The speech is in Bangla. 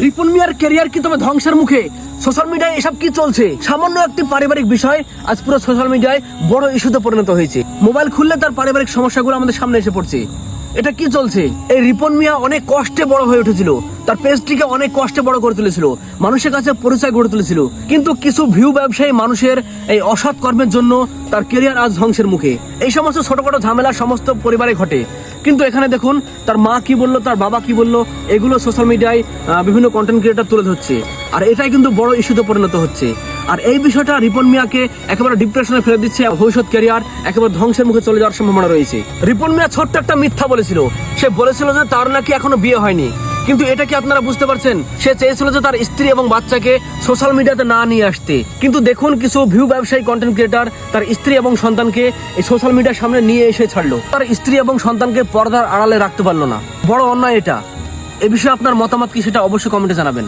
রিপন মিয়ার কেরিয়ার কি তবে ধ্বংসের মুখে? সোশ্যাল মিডিয়ায় এসব কি চলছে? সামান্য একটি পারিবারিক বিষয়, আজ পুরো সোশ্যাল মিডিয়ায় বড় ইস্যুতে পরিণত হয়েছে। মোবাইল খুললে তার পারিবারিক সমস্যাগুলো আমাদের সামনে এসে পড়ছে। এটা কি চলছে? এই রিপন মিয়া অনেক কষ্টে বড় হয়ে উঠেছিল। তার পেজটিকে অনেক কষ্টে বড় করে তুলেছিল। মানুষের কাছে পরিচয় গড়ে তুলেছিল। কিন্তু কিছু ভিউ ব্যবসায়ী মানুষের এই অসৎ কর্মের জন্য তার কেরিয়ার আজ ধ্বংসের মুখে। এই সমস্ত ছোটখাটো ঝামেলা সমস্ত পরিবারে ঘটে। কিন্তু এখানে দেখুন, তার মা কি বলল, তার বাবা কি বলল, এগুলো সোশ্যাল মিডিয়ায় বিভিন্ন কন্টেন্ট ক্রিয়েটার তুলে ধরছে। আর এটাই কিন্তু বড় ইস্যুতে পরিণত হচ্ছে। আর এই বিষয়টা রিপন মিয়াকে একেবারে ডিপ্রেশনে ফেলে দিচ্ছে ভবিষ্যৎ ক্যারিয়ার একেবারে ধ্বংসের মুখে চলে যাওয়ার সম্ভাবনা রয়েছে। রিপন মিয়া ছোট্ট একটা মিথ্যা বলেছিল। সে বলেছিল যে তার নাকি এখনও বিয়ে হয়নি। কিন্তু এটা কি আপনারা বুঝতে পারছেন? সে চেয়েছিল যে তার স্ত্রী এবং বাচ্চাকে সোশ্যাল মিডিয়াতে না নিয়ে আসতে। কিন্তু দেখুন কিছু ভিউ ব্যবসায়ী কন্টেন্ট ক্রিয়েটার তার স্ত্রী এবং সন্তানকে এই সোশ্যাল মিডিয়ার সামনে নিয়ে এসে ছাড়লো। তার স্ত্রী এবং সন্তানকে পর্দার আড়ালে রাখতে পারল না। বড় অন্যায় এটা। এ বিষয়ে আপনার মতামত কি সেটা অবশ্যই কমেন্টে জানাবেন।